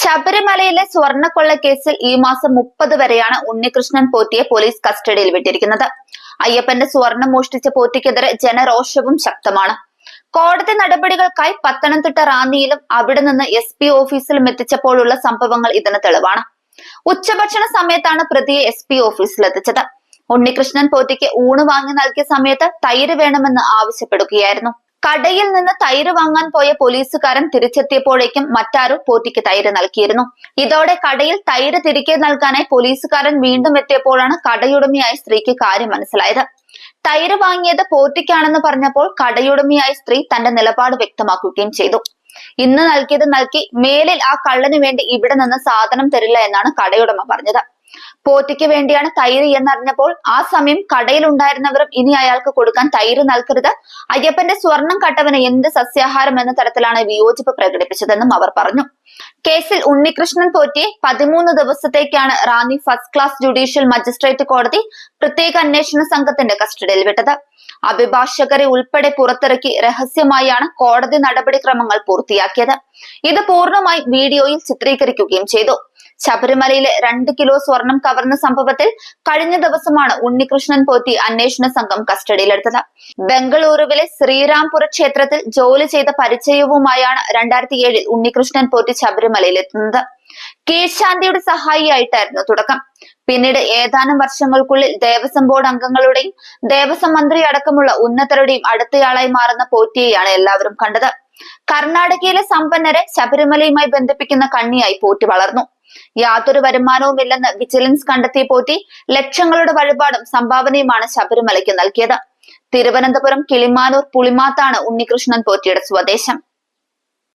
ശബരിമലയിലെ സ്വർണക്കൊള്ള കേസിൽ ഈ മാസം മുപ്പത് വരെയാണ് ഉണ്ണികൃഷ്ണൻ പോറ്റിയെ പോലീസ് കസ്റ്റഡിയിൽ വിട്ടിരിക്കുന്നത്. അയ്യപ്പന്റെ സ്വർണം മോഷ്ടിച്ച പോറ്റിക്കെതിരെ ജനരോഷവും ശക്തമാണ്. കോടതി നടപടികൾക്കായി പത്തനംതിട്ട റാന്നിയിലും അവിടെ നിന്ന് എസ് പി ഓഫീസിലും എത്തിച്ചപ്പോഴുള്ള സംഭവങ്ങൾ ഇതിന് തെളിവാണ്. ഉച്ചഭക്ഷണ സമയത്താണ് പ്രതിയെ എസ് പി ഓഫീസിലെത്തിച്ചത് ഉണ്ണികൃഷ്ണൻ പോറ്റിക്ക് ഊണ് വാങ്ങി നൽകിയ സമയത്ത് തൈര് വേണമെന്ന് ആവശ്യപ്പെടുകയായിരുന്നു. കടയിൽ നിന്ന് തൈര് വാങ്ങാൻ പോയ പോലീസുകാരൻ തിരിച്ചെത്തിയപ്പോഴേക്കും മറ്റാരോ പോറ്റിക്ക് തൈര് നൽകിയിരുന്നു. ഇതോടെ കടയിൽ തൈര് തിരികെ നൽകാനായി പോലീസുകാരൻ വീണ്ടും എത്തിയപ്പോഴാണ് കടയുടമയായ സ്ത്രീക്ക് കാര്യം മനസ്സിലായത്. തൈര് വാങ്ങിയത് പോറ്റിക്കാണെന്ന് പറഞ്ഞപ്പോൾ കടയുടമയായ സ്ത്രീ തന്റെ നിലപാട് വ്യക്തമാക്കുകയും ചെയ്തു. ഇന്ന് നൽകിയത് നൽകി മേലിൽ ആ കള്ളന് വേണ്ടി ഇവിടെ നിന്ന് സാധനം തരില്ല എന്നാണ് കടയുടമ പറഞ്ഞത്. പോറ്റിക്ക് വേണ്ടിയാണ് തൈര് എന്നറിഞ്ഞപ്പോൾ ആ സമയം കടയിൽ ഉണ്ടായിരുന്നവരും ഇനി അയാൾക്ക് കൊടുക്കാൻ തൈര് നൽകരുത്. അയ്യപ്പന്റെ സ്വർണം കട്ടവന് എന്ത് സസ്യാഹാരം എന്ന തരത്തിലാണ് വിയോജിപ്പ് പ്രകടിപ്പിച്ചതെന്നും അവർ പറഞ്ഞു. കേസിൽ ഉണ്ണികൃഷ്ണൻ പോറ്റിയെ പതിമൂന്ന് ദിവസത്തേക്കാണ് Ranni first class judicial magistrate കോടതി പ്രത്യേക അന്വേഷണ സംഘത്തിന്റെ കസ്റ്റഡിയിൽ വിട്ടത്. അഭിഭാഷകരെ ഉൾപ്പെടെ പുറത്തിറക്കി രഹസ്യമായാണ് കോടതി നടപടിക്രമങ്ങൾ പൂർത്തിയാക്കിയത്. ഇത് പൂർണമായി വീഡിയോയിൽ ചിത്രീകരിക്കുകയും ചെയ്തു. ശബരിമലയിലെ രണ്ട് കിലോ സ്വർണം കവർന്ന സംഭവത്തിൽ കഴിഞ്ഞ ദിവസമാണ് ഉണ്ണികൃഷ്ണൻ പോറ്റി അന്വേഷണ സംഘം കസ്റ്റഡിയിലെടുത്തത്. ബംഗളൂരുവിലെ ശ്രീരാംപുര ക്ഷേത്രത്തിൽ ജോലി ചെയ്ത പരിചയവുമായാണ് രണ്ടായിരത്തി ഏഴിൽ ഉണ്ണികൃഷ്ണൻ പോറ്റി ശബരിമലയിൽ കീഴ്ശാന്തിയുടെ സഹായിയായിട്ടായിരുന്നു തുടക്കം. പിന്നീട് ഏതാനും വർഷങ്ങൾക്കുള്ളിൽ ദേവസ്വം ബോർഡ് അംഗങ്ങളുടെയും ദേവസ്വം മന്ത്രി അടക്കമുള്ള ഉന്നതരുടെയും അടുത്തയാളായി മാറുന്ന പോറ്റിയെയാണ് എല്ലാവരും കണ്ടത്. കർണാടകയിലെ സമ്പന്നരെ ശബരിമലയുമായി ബന്ധിപ്പിക്കുന്ന കണ്ണിയായി പോറ്റി വളർന്നു. യാതൊരു വരുമാനവുമില്ലെന്ന് വിജിലൻസ് കണ്ടെത്തിയ പോറ്റി ലക്ഷങ്ങളുടെ വഴിപാടും സംഭാവനയുമാണ് ശബരിമലയ്ക്ക് നൽകിയത്. തിരുവനന്തപുരം കിളിമാനൂർ പുളിമാത്താണ് ഉണ്ണികൃഷ്ണൻ പോറ്റിയുടെ സ്വദേശം.